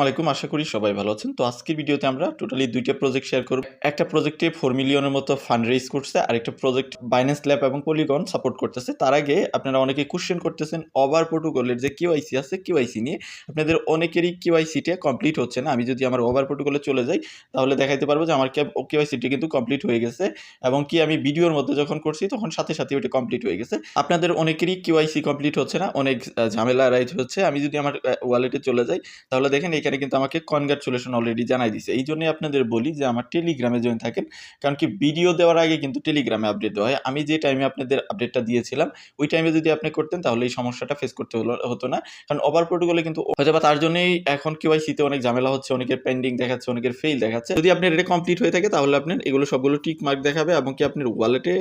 আলাইকুম, আশা করি সবাই ভালো আছেন। তো আজকের ভিডিওতে আমরা টোটালি দুইটা প্রজেক্ট শেয়ার করব। একটা প্রজেক্টে ফোর মিলিয়নের মতো ফান্ড রেজ করছে আর একটা প্রজেক্ট বাইন্যান্স ল্যাব এবং পলিগন সাপোর্ট করতেছে। তার আগে আপনারা অনেকে কোশ্চেন করতেছেন ওভার প্রোটোকলের যে কিউআইসি আছে কিউআইসি নিয়ে। আপনাদের অনেকেরই কিউআইসিটা কমপ্লিট হচ্ছে না। আমি যদি আমার ওভার প্রোটোকলে চলে যাই, তাহলে দেখাইতে পারব যে আমার কিউআইসিটি কিন্তু কমপ্লিট হয়ে গেছে এবং কি আমি ভিডিওর মধ্যে যখন করছি, তখন সাথে সাথে ওইটা কমপ্লিট হয়ে গেছে। আপনাদের অনেকেরই কিউআইসি কমপ্লিট হচ্ছে না, অনেক ঝামেলা রাইজ হচ্ছে। আমি যদি আমার ওয়ালেটে চলে যাই, তাহলে দেখেন এখানে কিন্তু আমাকে কনগ্রাচুলেশন অলরেডি জানাই দিছে। এই জন্যই আপনাদের বলি যে আমার টেলিগ্রামে জয়েন থাকেন, কারণ কি ভিডিও দেওয়ার আগে কিন্তু টেলিগ্রামে আপডেট দেওয়া হয়। আমি যে টাইমে আপনাদের আপডেটটা দিয়েছিলাম, ওই টাইমে যদি আপনি করতেন তাহলে এই সমস্যাটা ফেস করতে হলো, হতো না। কারণ ওভার প্রোটোকলে কিন্তু হয়তো তার জন্যই এখন কেওয়াইসিতে অনেক ঝামেলা হচ্ছে, অনেকের পেন্ডিং দেখাচ্ছে, অনেকের ফেল দেখাচ্ছে। যদি আপনার এটা কমপ্লিট হয়ে থাকে তাহলে আপনার এগুলো সবগুলো টিক মার্ক দেখাবে এবং কি আপনার ওয়ালেটে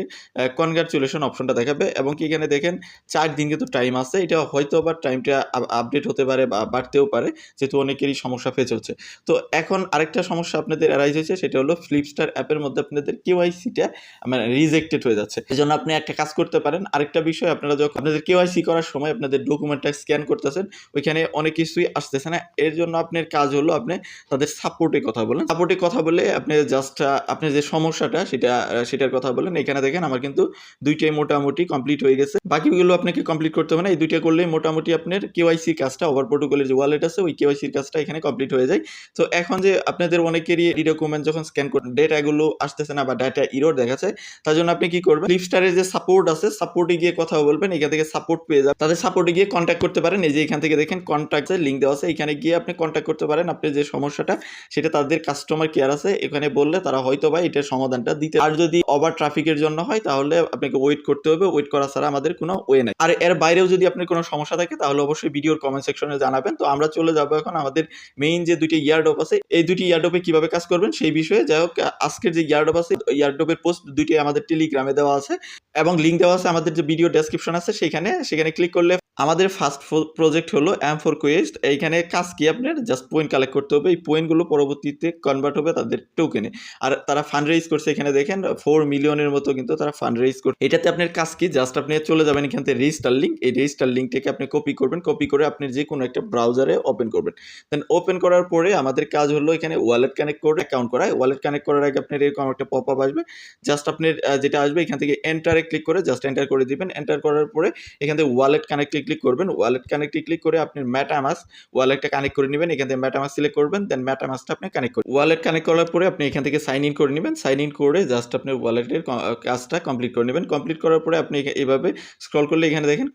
কনগ্রাচুলেশন অপশনটা দেখাবে এবং কি এখানে দেখেন চার দিন কিন্তু টাইম আছে। এটা হয়তো আবার টাইমটা আপডেট হতে পারে বা বাড়তেও পারে। যেহেতু অনেকেরই সমস্যা ফেস হচ্ছে। তো এখন আরেকটা সমস্যা আপনাদের অ্যারাইজ হয়েছে, সেটা হলো ফ্লিপস্টার অ্যাপের মধ্যে আপনাদের কেওয়াইসিটা মানে রিজেক্টেড হয়ে যাচ্ছে। এই জন্য আপনি একটা কাজ করতে পারেন। আরেকটা বিষয়, আপনারা যখন আপনাদের কেওয়াইসি করার সময় আপনাদের ডকুমেন্টটা স্ক্যান করতেছেন, ওইখানে অনেক কিছুই আসতেছে না। এর জন্য আপনার কাজ হলো আপনি তাদের সাপোর্টে কথা বলেন। সাপোর্টে কথা বলে আপনি জাস্ট আপনি যে সমস্যাটা, সেটা সেটার কথা বলেন। এখানে দেখেন আমার কিন্তু দুইটাই মোটামুটি কমপ্লিট হয়ে গেছে। বাকিগুলো আপনাকে কমপ্লিট করতে হবে না। এই দুইটা করলেই মোটামুটি আপনার কেওয়াইসি কাজটা ওভার প্রোটোকলের যে ওয়ালেট আছে, ওই কেওয়াইসির কাজটা এখানে কমপ্লিট হয়ে যায়। তো এখন যে আপনাদের অনেকেরই এই ডকুমেন্ট যখন স্ক্যান করেন ডেটাগুলো আসতেছে না বা ডাটা ইরোর দেখাচ্ছে, তার জন্য আপনি কি করবেন? ফ্লিপস্টারের যে সাপোর্ট আছে সাপোর্টে গিয়ে কথা বলবেন, এখান থেকে সাপোর্ট পেয়ে যাবেন। তাদের সাপোর্টে গিয়ে কন্ট্যাক্ট করতে পারেন, এই যে এখান থেকে দেখেন কন্ট্যাক্টের লিঙ্ক দেওয়া আছে, এখানে গিয়ে আপনি কন্ট্যাক্ট করতে পারেন আপনার যে সমস্যাটা, সেটা তাদের কাস্টমার কেয়ার আছে, এখানে বললে তারা হয়তো বা এটার সমাধানটা দিতে আর যদি ওভার ট্রাফিকের জন্য হয়, তাহলে আপনাকে ওয়েট করতে হবে ওয়েট করা ছাড়া আমাদের কোনো ওয়ে নাই। আর এর বাইরেও যদি আপনার কোনো সমস্যা থাকে, তাহলে অবশ্যই ভিডিওর কমেন্ট সেকশনে জানাবেন। তো আমরা চলে যাব এখন আমাদের মেইন যে দুটি ইয়ারডপ আছে, এই দুটি ইয়ারডপে কীভাবে কাজ করবেন সেই বিষয়ে যাই হোক, আজকের যে ইয়ারডপ আছে ইয়ারডপের পোস্ট দুটি আমাদের টেলিগ্রামে দেওয়া আছে এবং লিঙ্ক দেওয়া আছে আমাদের যে ভিডিও ডেসক্রিপশন আছে, সেখানে সেখানে ক্লিক করলে আমাদের ফার্স্ট প্রজেক্ট হলো এম ফোর কোয়েস্ট এইখানে কাজ কি আপনার? জাস্ট পয়েন্ট কালেক্ট করতে হবে, এই পয়েন্টগুলো পরবর্তীতে কনভার্ট হবে তাদের টোকেনে আর তারা ফান্ড রেজ করছে এখানে দেখেন ফোর মিলিয়নের মতো কিন্তু তারা ফান্ড রেজ করছে এটাতে আপনার কাজ কি? জাস্ট আপনি চলে যাবেন এখান থেকে রেজিস্টার লিঙ্ক এই রেজিস্টার লিঙ্কটাকে আপনি কপি করবেন কপি করে আপনি যে কোনো একটা ব্রাউজারে ওপেন করবেন। দেন ওপেন করার পরে আমাদের কাজ হলো এখানে ওয়ালেট কানেক্ট করে অ্যাকাউন্ট করা। ওয়ালেট কানেক্ট করার আগে আপনার এরকম একটা পপ আপ আসবে। জাস্ট আপনার যেটা আসবে এখান থেকে এন্টারে ক্লিক করে জাস্ট এন্টার করে দিবেন। এন্টার করার পরে এখান থেকে ওয়ালেট কানেক্টে ক্লিক করবেন ওয়ালেট কানেক্টে ক্লিক করে আপনি ম্যাটামাস ওয়ালেটটা কানেক্ট করে নেবেন, এখান থেকে ম্যাটামাস সিলেক্ট করবেন দেন ম্যাটামাসটা আপনি কানেক্ট করবেন। ওয়ালেট কানেক্ট করার পরে আপনি এখান থেকে সাইন ইন করে নেবেন সাইন ইন করে জাস্ট আপনি ওয়ালেটের কাজটা কমপ্লিট করে নেবেন। কমপ্লিট করার পরে আপনি এইভাবে স্ক্রল করলে এখানে দেখেন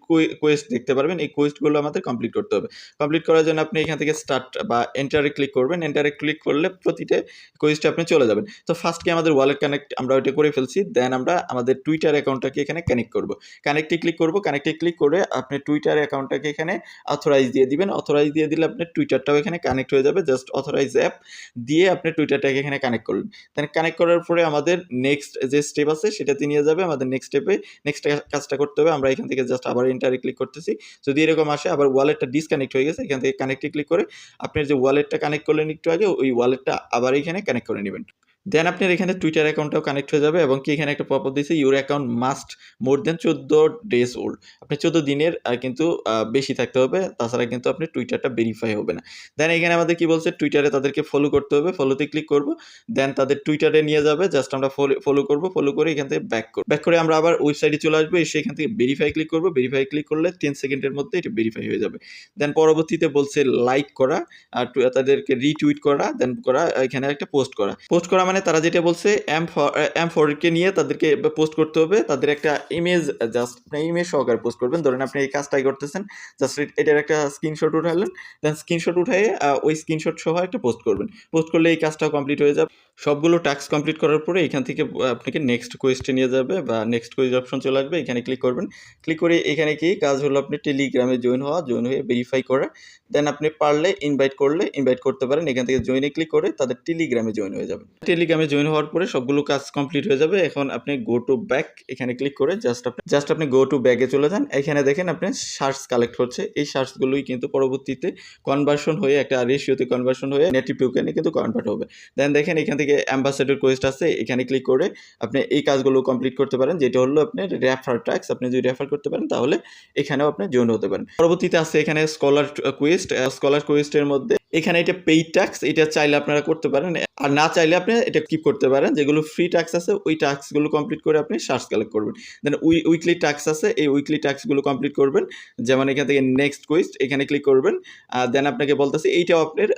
কোয়েস্ট দেখতে পারবেন, এই কোয়েস্টগুলো আমাদের কমপ্লিট করতে হবে। কমপ্লিট করার জন্য আপনি এখান থেকে স্টার্ট বা এন্টারে ক্লিক করবেন এন্টারে ক্লিক করলে প্রতিটা কোয়েস্টে আপনি চলে যাবেন। তো ফার্স্টকে আমাদের ওয়ালেট কানেক্ট আমরা ওইটা করে ফেলছি দেন আমরা আমাদের টুইটার অ্যাকাউন্টটাকে এখানে কানেক্ট করব। কানেক্টে ক্লিক করব কানেক্টে ক্লিক করে আপনি টুইটার অ্যাকাউন্টটাকে এখানে অথরাইজ দিয়ে দিবেন। অথরাইজ দিয়ে দিলে আপনার টুইটারটাও এখানে কানেক্ট হয়ে যাবে। জাস্ট অথরাইজ অ্যাপ দিয়ে আপনি টুইটারটাকে এখানে কানেক্ট করলেন। তাহলে কানেক্ট করার পরে আমাদের নেক্সট যে স্টেপ আছে, সেটাতে নিয়ে যাবে। আমাদের নেক্সট স্টেপে নেক্সট কাজটা করতে হবে। আমরা এখান থেকে জাস্ট আবার এন্টারে ক্লিক করতেছি। যদি এরকম আসে, আবার ওয়ালেটটা ডিসকানেক্ট হয়ে গেছে, এখান থেকে কানেক্টে ক্লিক করে আপনার যে ওয়ালেটটা কানেক্ট করলেন একটু আগে, ওই ওয়ালেটটা আবার এখানে কানেক্ট করে নেবেন। দেন আপনার এখানে টুইটার অ্যাকাউন্টটাও কানেক্ট হয়ে যাবে এবং কি এখানে একটা পপ দিয়েছে your account must more than চোদ্দ ডেজ ওল্ড আপনি চোদ্দ দিনের কিন্তু বেশি থাকতে হবে, তাছাড়া কিন্তু আপনি টুইটারটা ভেরিফাই হবে না। দেন এখানে আমাদের কি বলছে? টুইটারে তাদেরকে ফলো করতে হবে ফলোতে ক্লিক করব দেন তাদের টুইটারে নিয়ে যাবে জাস্ট আমরা ফলো করব ফলো করে এখান থেকে ব্যাক করব। ব্যাক করে আমরা আবার ওয়েবসাইটে চলে আসব, এসে এখান থেকে ভেরিফাই ক্লিক করব ভেরিফাই ক্লিক করলে টেন সেকেন্ডের মধ্যে এটা ভেরিফাই হয়ে যাবে। দেন পরবর্তীতে বলছে লাইক করা, আর তাদেরকে রিটুইট করা দেন করা, এখানে একটা পোস্ট করা। পোস্ট করা মানে তারা যেটা বলছে এম ফর এম ফরকে নিয়ে তাদেরকে পোস্ট করতে হবে। তাদের একটা ইমেজ জাস্ট আপনি ইমেজ সহকারে পোস্ট করবেন। ধরেন আপনি এই কাজটাই করতেছেন জাস্ট এটার একটা স্ক্রিনশট উঠালেন দেন স্ক্রিনশট উঠাই ওই স্ক্রিনশট সহ একটা পোস্ট করবেন। পোস্ট করলে এই কাজটাও কমপ্লিট হয়ে যাবে। সবগুলো টাস্ক কমপ্লিট করার পরে এখান থেকে আপনাকে নেক্সট কোয়েস্টে নিয়ে যাবে বা নেক্সট কোয়েজ অপশন চলে আসবে। এখানে ক্লিক করবেন। ক্লিক করে এখানে কি কাজ হলো আপনি টেলিগ্রামে জয়েন হওয়া জয়েন হয়ে ভেরিফাই করা। দেন আপনি পারলে ইনভাইট করলে ইনভাইট করতে পারেন। এখান থেকে জয়েনে ক্লিক করে তাদের টেলিগ্রামে জয়েন হয়ে যাবে টেলিগ্রামে জয়েন হওয়ার পরে সবগুলো কাজ কমপ্লিট হয়ে যাবে। এখন আপনি গো টু ব্যাক এখানে ক্লিক করে জাস্ট আপনি জাস্ট আপনি গো টু ব্যাগে চলে যান। এখানে দেখেন আপনি সার্চ কালেক্ট হচ্ছে। এই সার্চগুলোই কিন্তু পরবর্তীতে কনভার্সন হয়ে একটা রেশিওতে কনভার্সন হয়ে নেটিভ টোকেনে কিন্তু কনভার্ট হবে। দেন দেখেন এখান থেকে অ্যাম্বাসেডর কোয়েস্ট আছে। এখানে ক্লিক করে আপনি এই কাজগুলো কমপ্লিট করতে পারেন। যেটা হলো আপনার রেফার ট্যাক্স আপনি যদি রেফার করতে পারেন তাহলে এখানেও আপনি জয়েন হতে পারেন। পরবর্তীতে আছে এখানে স্কলার কোয়েস্ট স্কলার কোয়েস্টের মধ্যে এখানে এটা পেইড ট্যাক্স এটা চাইলে আপনারা করতে পারেন। আর না চাইলে আপনি এটা কিপ করতে পারেন, যেগুলো ফ্রি ট্যাক্স আছে, ওই ট্যাক্সগুলো কমপ্লিট করে আপনি সার্চ কালেক্ট করবেন। দেন উই উইকলি ট্যাক্স আছে, এই উইকলি ট্যাক্সগুলো কমপ্লিট করবেন। যেমন এখান থেকে নেক্সট কুইস্ট এখানে ক্লিক করবেন। দেন আপনাকে বলতেছে, এইটাও আপনার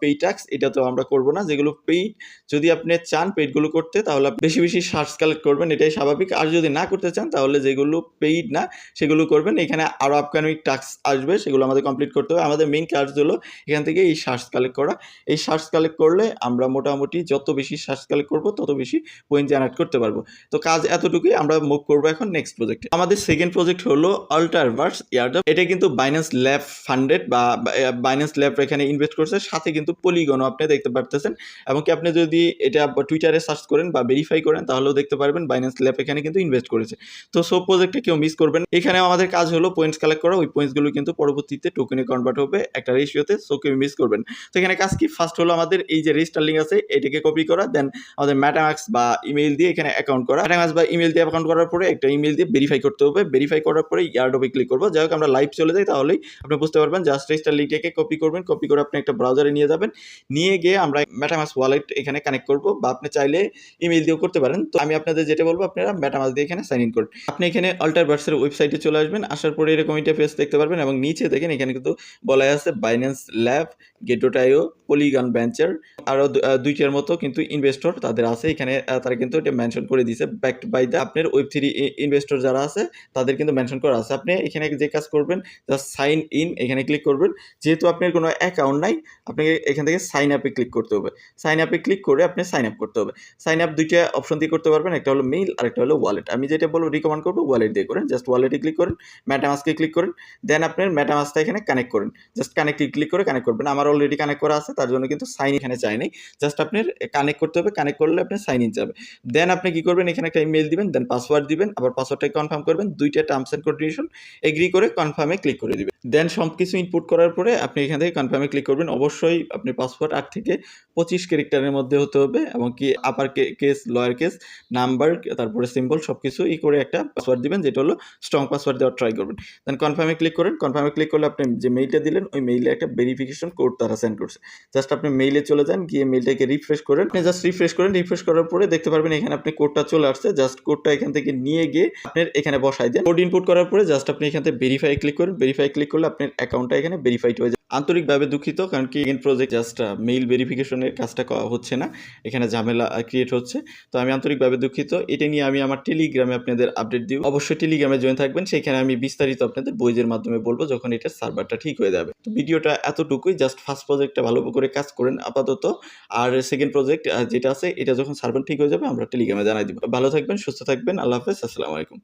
পেই ট্যাক্স এটা তো আমরা করব না। যেগুলো পেইড যদি আপনি চান পেইডগুলো করতে, তাহলে বেশি বেশি সার্চ কালেক্ট করবেন। এটাই স্বাভাবিক। আর যদি না করতে চান, তাহলে যেগুলো পেইড না, সেগুলো করবেন। এখানে আরও আপকামিং ট্যাক্স আসবে, সেগুলো আমাদের কমপ্লিট করতে হবে। আমাদের মেইন কাজ হলো এখান থেকে এই সার্চ কালেক্ট করা। এই সার্চ কালেক্ট করলে আমরা মোটামুটি যত বেশি সার্চ কালেক্ট করব, তত বেশি পয়েন্ট জেনারেট করতে পারব। তো কাজ এতটুকুই, আমরা মুভ করব এখন নেক্সট প্রজেক্টে আমাদের সেকেন্ড প্রজেক্ট হলো আল্টারভার্স ইয়ারডপ এটা কিন্তু বাইন্যান্স ল্যাব ফান্ডেড বা বাইন্যান্স ল্যাব এখানে ইনভেস্ট করছে। সাথে কিন্তু পলিগনও আপনি দেখতে পারতেছেন। এবং কি আপনি যদি এটা টুইটারে সার্চ করেন বা ভেরিফাই করেন, তাহলেও দেখতে পারবেন বাইন্যান্স ল্যাব এখানে কিন্তু ইনভেস্ট করেছে। তো সব প্রজেক্টে কেউ মিস করবেন এখানে আমাদের কাজ হলো পয়েন্টস কালেক্ট করা। ওই পয়েন্টসগুলো কিন্তু পরবর্তীতে টোকেনে কনভার্ট হবে। একটা রেশিওতে সো কেউ মিস করবেন। তো এখানে কাজ কি? ফার্স্ট হলো আমাদের এই যে রেজিস্টার লিঙ্ক আছে, এটাকে কপি করা দেন আমাদের ম্যাটামাক্স বা ইমেল দিয়ে এখানে অ্যাকাউন্ট করা। ম্যাটামাক্স বা ইমেল দিয়ে অ্যাকাউন্ট করার পরে একটা ইমেল দিয়ে ভেরিফাই করতে হবে। ভেরিফাই করার পরে ইয়ারডোবে ক্লিক করব। যাই হোক, আমরা লাইভ চলে যাই, তাহলেই আপনি বুঝতে পারবেন জাস্ট রেজিস্টার লিঙ্কটাকে কপি করবেন। কপি করে আপনি একটা ব্রাউজারে নিয়ে যাবেন। নিয়ে গিয়ে আমরা ম্যাটামাক্স ওয়ালেট এখানে কানেক্ট করব বা আপনি চাইলে ইমেল দিয়েও করতে পারেন। তো আমি আপনাদের যেটা বলব, আপনারা ম্যাটামাক্স দিয়ে এখানে সাইন ইন করুন। আপনি এখানে আল্টারভার্সের ওয়েবসাইটে চলে আসবেন। আসার পরে এরকম একটা পেজ দেখতে পারবেন এবং নিচে দেখেন এখানে কিন্তু বলা আছে বাইন্যান্স ল্যাব গেটোটাইও পলিগন ভেঞ্চার আরও দুইটার মতো কিন্তু ইনভেস্টর তাদের আছে। এখানে তারা কিন্তু এটা মেনশন করে দিয়েছে। ব্যাকড বাই দ্য আপনার ওয়েব থ্রি ইনভেস্টর যারা আছে, তাদের কিন্তু মেনশন করা আছে। আপনি এখানে যে কাজ করবেন জাস্ট সাইন ইন এখানে ক্লিক করবেন। যেহেতু আপনার কোনো অ্যাকাউন্ট নাই, আপনাকে এখান থেকে সাইন আপে ক্লিক করতে হবে। সাইন আপে ক্লিক করে আপনি সাইন আপ করতে হবে। সাইন আপ দুইটা অপশন দিয়ে করতে পারবেন। একটা হলো মেইল আর একটা হলো ওয়ালেট আমি যেটা বলব রিকমেন্ড করব ওয়ালেট দিয়ে করেন। জাস্ট ওয়ালেটে ক্লিক করেন ম্যাটামাসকে ক্লিক করেন। দেন আপনার ম্যাটামাসটা এখানে কানেক্ট করেন। জাস্ট কানেক্ট ক্লিক করে কানেক্ট করবেন। আমার অলরেডি কানেক্ট করা আছে, তার জন্য কিন্তু সাইন এখানে চাই নাই। জাস্ট আপনার কানেক্ট করতে হবে কানেক্ট করলে আপনার সাইন ইন যাবে। দেন আপনি কি করবেন? এখানে একটা ইমেল দিবেন দেন পাসওয়ার্ড দিবেন, আবার পাসওয়ার্ডটা কনফার্ম করবেন, দুইটা টার্মস অ্যান্ড কন্ডিশন এগ্রি করে কনফার্মে ক্লিক করে দিবেন। দেন সব কিছু ইনপুট করার পরে আপনি এখান থেকে কনফার্মে ক্লিক করবেন। অবশ্যই আপনি পাসওয়ার্ড আট থেকে পঁচিশ ক্যারেক্টারের মধ্যে হতে হবে, এবং কি upper case lower case number তারপরে সিম্বল সব কিছু ই করে একটা পাসওয়ার্ড দিবেন, যেটা হলো স্ট্রং পাসওয়ার্ড দেওয়ার ট্রাই করবেন। দেন কনফার্মে ক্লিক করেন। কনফার্মে ক্লিক করলে আপনি যে মেইলটা দিলেন, ওই মেইলে একটা ভেরিফিকেশন তারা সেন্ড করছে। জাস্ট আপনি মেইলে চলে যান, গিয়ে মেইলটাকে রিফ্রেশ করেন। আপনি জাস্ট রিফ্রেশ করেন রিফ্রেশ করার পরে দেখতে পারবেন এখানে আপনি কোডটা চলে আসছে। জাস্ট কোডটা এখান থেকে নিয়ে গিয়ে আপনার এখানে বসাই দেন। কোড ইনপুট করার পরে জাস্ট আপনি এখান থেকে ভেরিফাই ক্লিক করেন। ভেরিফাই ক্লিক করলে আপনার অ্যাকাউন্টটা এখানে ভেরিফাইড হয়ে যায় আন্তরিকভাবে দুঃখিত, কারণ কি ইন প্রজেক্ট জাস্ট মেইল ভেরিফিকেশনের কাজটা হচ্ছে না। এখানে ঝামেলা ক্রিয়েট হচ্ছে। তো আমি আন্তরিকভাবে দুঃখিত। এটা নিয়ে আমি আমার টেলিগ্রামে আপনাদের আপডেট দিব। অবশ্যই টেলিগ্রামে জয়েন থাকবেন। সেখানে আমি বিস্তারিত আপনাদের বইজের মাধ্যমে বলব যখন এটার সার্ভারটা ঠিক হয়ে যাবে। তো ভিডিওটা এতটুকুই। জাস্ট ফার্স্ট প্রজেক্টটা ভালো করে কাজ করেন আপাতত। আর সেকেন্ড প্রজেক্ট যেটা আছে, এটা যখন সার্ভার ঠিক হয়ে যাবে, আমরা টেলিগ্রামে জানাই দিব। ভালো থাকবেন, সুস্থ থাকবেন। আল্লাহ হাফেজ। আসসালামু আলাইকুম।